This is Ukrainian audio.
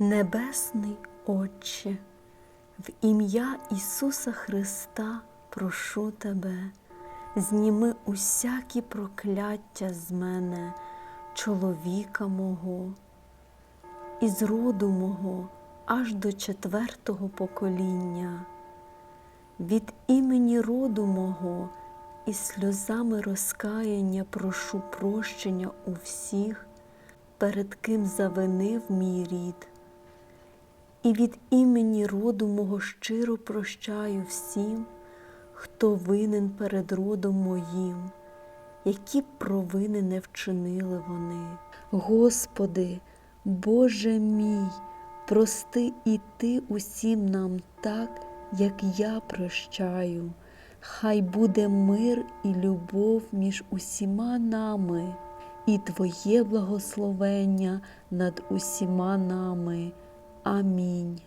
Небесний Отче, в ім'я Ісуса Христа прошу Тебе, зніми усякі прокляття з мене, чоловіка мого, із роду мого аж до четвертого покоління, від імені роду мого і сльозами розкаяння прошу прощення у всіх, перед ким завинив мій рід. І від імені роду мого щиро прощаю всім, хто винен перед родом моїм, які б провини не вчинили вони. Господи, Боже мій, прости і Ти усім нам так, як я прощаю. Хай буде мир і любов між усіма нами, і Твоє благословення над усіма нами. Амінь.